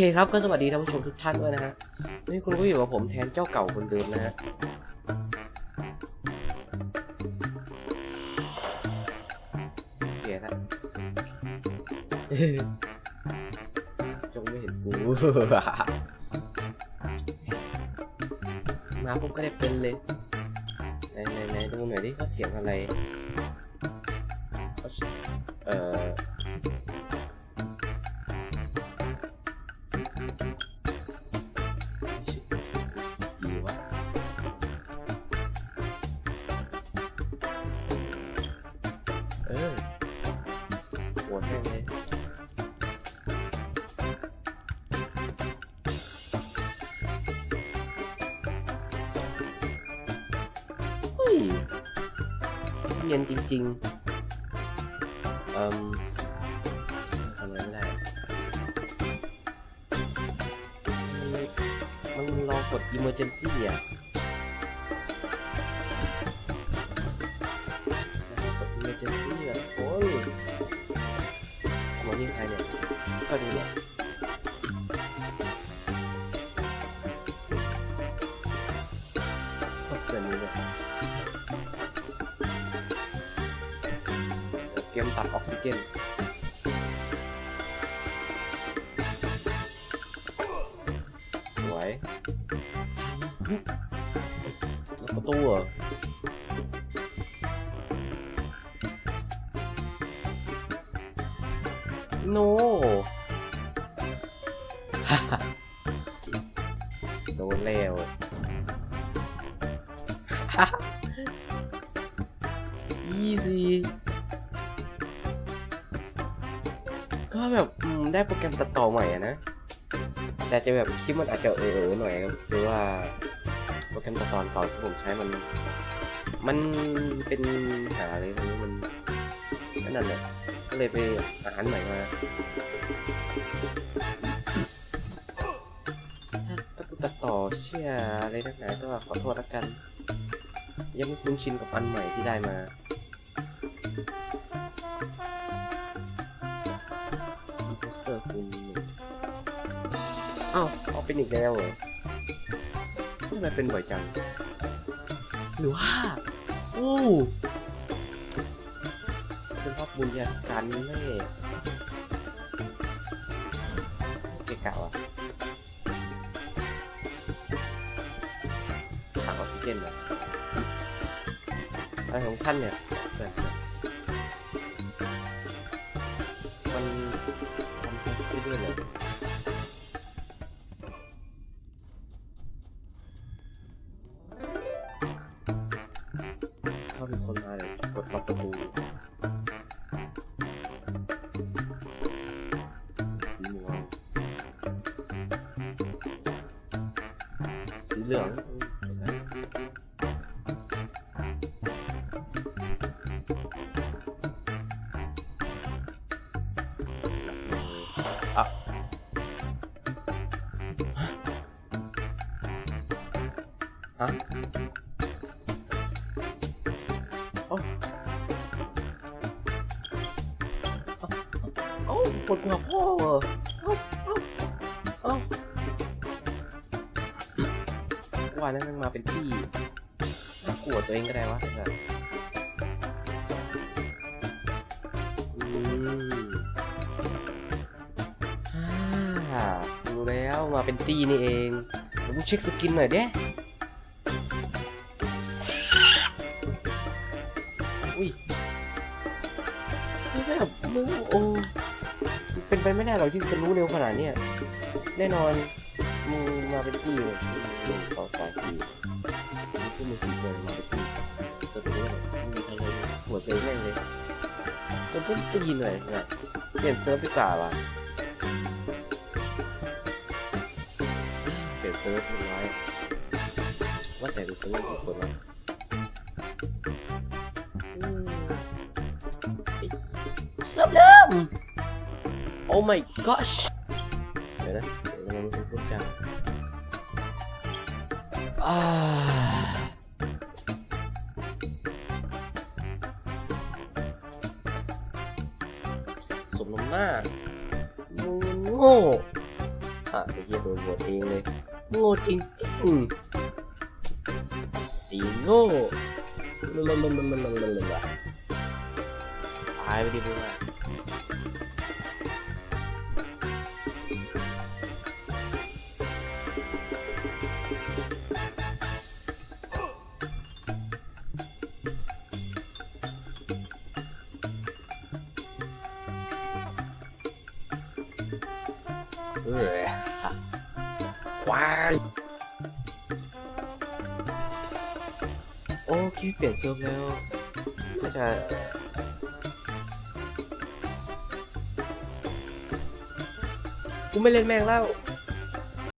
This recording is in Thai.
เคครับก็สวัสดีท่านผู้ชมทุกท่านด้วยนะฮะนี่คุณก็อยู่กับผมแทนเจ้าเก่าคนเดิมนะฮะเกียร์ละจงไม่เห็นกู มาปุ๊บก็ได้เป็นเลยไหนไหนไหนดูหน่อยดิเขาเสียงอะไรเขาเอ่อ เฮ้ยเนียนจริงๆเอ่มทำอะไรไม่ได้มันมันรอกด emergency อะกด emergency อะโอ้ยหมอยิงใครเนี่ยก็ดูเนี่ยก็ เกมตัดออกซิเจนสวยแล้วประตูเหรอโน โดนแล้วยี่สิ ก็แบบได้โปรแกรมตัดต่อใหม่อะนะ แต่จะแบบคลิปมันอาจจะเออหน่อยครับหรือว่าโปรแกรมตัดตอนเก่าที่ผมใช้มัน มันเป็นหาอะไรตรงนี้มันนั่นแหละก็เลยไปอาหารใหม่มาถ้าตัดต่อเชื่ออะไรนักหนาก็ขอโทษล้วกัน ยังไม่คุ้นชินกับอันใหม่ที่ได้มา อ้าวเอาเป็นอีกแล้วเหรอทำไมเป็นบ่อยจังหรือว่าโอ้เป็นเพราะบุญญาการไม่เกะกะวะถังออกซิเจนแบบอะไรของท่านเนี่ย ถ้ามีคนมาเลย กดล็อกประตูสีม่วงสีเหลืองอืมอะฮะเอ้าปวดหัวพ่อเหรอเอ้าว่าแล้วมันมาเป็นที่น่ากลัวตัวเองก็ได้วะอืมอ่าดูแล้วมาเป็นตีนี่เองเดี๋ยวกูเช็คสกินหน่อยเด้อุ้ยแบบมึงโอ้ เป็นไปไม่ได้หรอกที่จะรู้เร็วขนาดเนี้ยแน่นอนมึงมาเป็นที่เลยหนึ่อสามสี่นี่คือมือสี่เลยมาเป็นที่จะรู้ว่าแบบไม่มีทางเลยหัวใจแม่งเลยมันต้องตีหน่อยนะเปลี่ยนเซิร์ฟดีกว่าว่ะเปลี่ยนเซิร์ฟมันไว้ว่าแต่ดูจะเล่นกี่คนวะอืมเอ้ยเซิร์ฟเดิม Oh my gosh เดี๋ยวนะเสียงมันมันพูดจังอ่าสมน้ำหน้ามึงโง่ฮไอ้เหี้ยโดนโหวตเองเลยโง่จริงจริงไอ้โง่ตายไปดิมึงอะ เออควายโอ้คิดเปลี่ยนเซิร์ฟแล้วก็จะกูไม่เล่นแม่งแล้ว